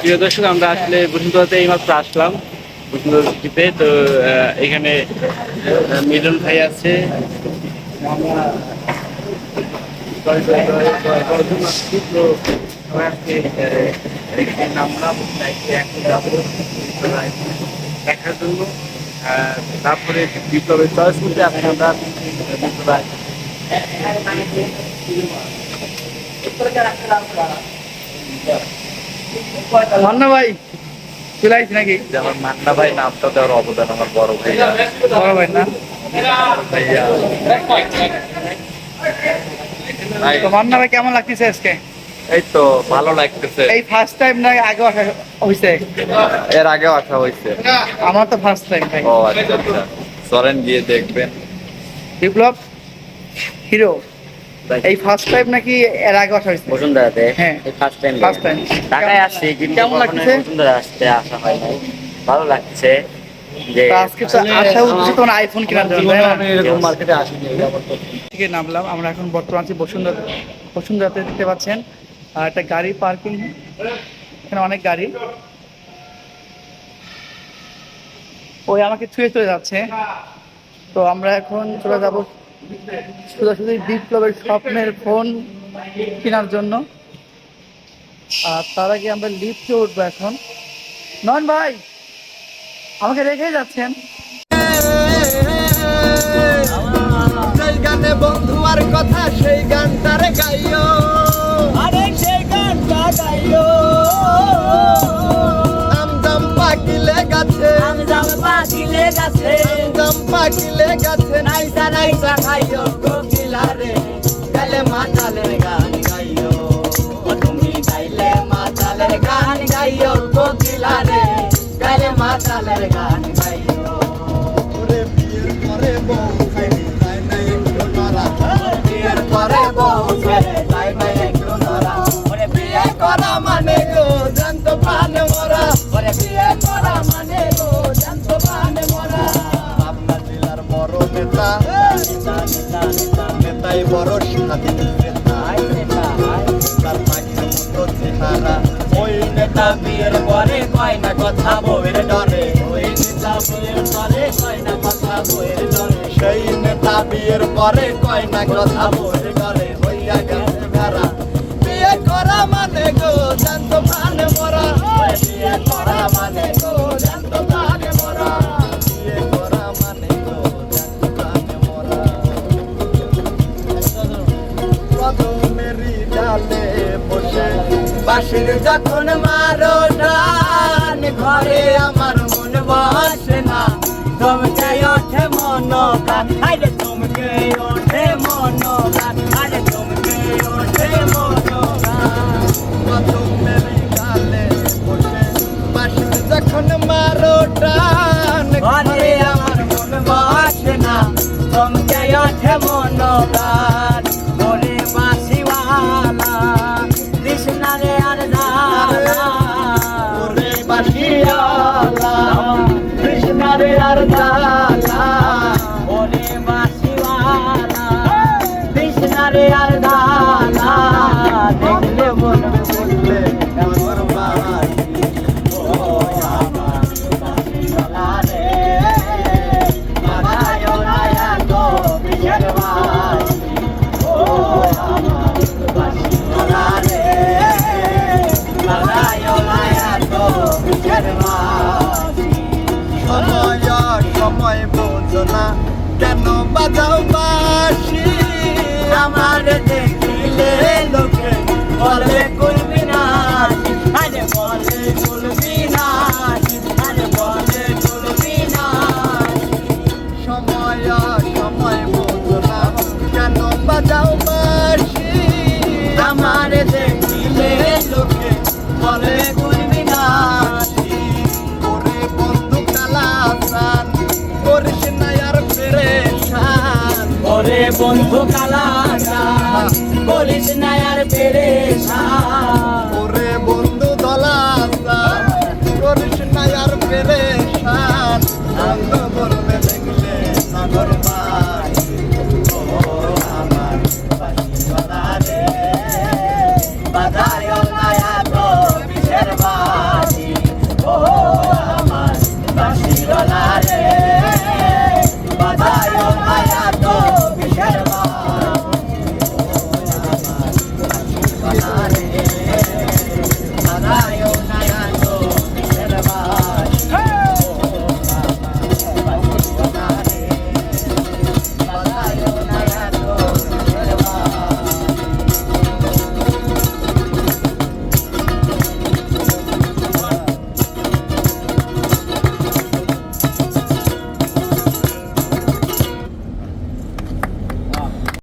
প্রিয় দর্শক, আমরা আসলে বসুন্ধরাতে আসলাম, বসুন্ধরা তো। এখানে মিলন ভাই আছে। নামলাম দেখার জন্য তারপরে বিপ্লবের চয়েস করতে এখন আমরা মান্না ভাই চলে আসছি নাকি? যেমন মান্না ভাই নামটা দেওয়ার অবদান আমার বড় ভাইয়া বড় ভাই না? তো মান্না ভাই কেমন লাগতেছে আজকে? এই তো ভালো লাগতেছে। এই ফার্স্ট টাইম না আগে আসা এর আগেও আসা হয়েছে আমার তো ফার্স্ট টাইম ভাই। ও আচ্ছা আচ্ছা। চলেন গিয়ে দেখবেন। বিপ্লব হিরো। এই ফার্স্ট টাইম নাকি এর আগে আসা হয়েছে? বসুন্ধরাতে? হ্যাঁ। এই ফার্স্ট টাইম ফার্স্ট টাইম ঢাকায় আসছি কিন্তু কেমন লাগছে? বসুন্ধরা আসতে আসা হয় নাই। ভালো লাগছে যে আজকে তো আসা উদ্দেশ্য তোমার আইফোন কেনার জন্য না? এরকম মার্কেটে আসিনি থেকে নামলাম। আমরা এখন বর্তমান আছি বসুন্ধরা বসুন্ধরাতে দেখতে পাচ্ছেন আর একটা গাড়ি পার্কিং এখানে অনেক গাড়ি। ওই আমাকে ছুঁয়ে চলে যাচ্ছে। তো আমরা এখন চলে যাব সোজাসুজি বিপ্লবের স্বপ্নের ফোন কেনার জন্য। আর তার আগে আমরা লিফটে উঠবো এখন। নন ভাই, আমাকে রেখে যাচ্ছেন। বন্ধু আর কথা, সেই গানটারে গাইও। আমদাম গেছে, নাইসা নাইসা, খাইও কোকিলারে গেলে মাতালের গান গাইও তুমি গাইলে মাতালের গান গাইও কোকিলারে গাইলে মাতালের গান গাইও চেহারা ওই নেতা বিয়ের পরে কয় না কথা বউয়ের ডরে। ওই নেতা বিয়ের পরে কয় না কথা বউয়ের ডরে। সেই নেতা বিয়ের পরে কয় না কথা বলে করে বাঁশির যখন মারো টান, ঘরে আমার মন বসে না। চমকে ওঠে মন প্রাণ আরে ওঠে মন প্রাণ আরে চমকে ওঠে মন যখন মারো ঘরে আমার মন বসে না। চমকে ওঠে মন কৃষ্ণারে আর জালা দেখলে মন বললে আমার বাড়ি সময় কেন বাজাও বাসি বন্ধু কালা।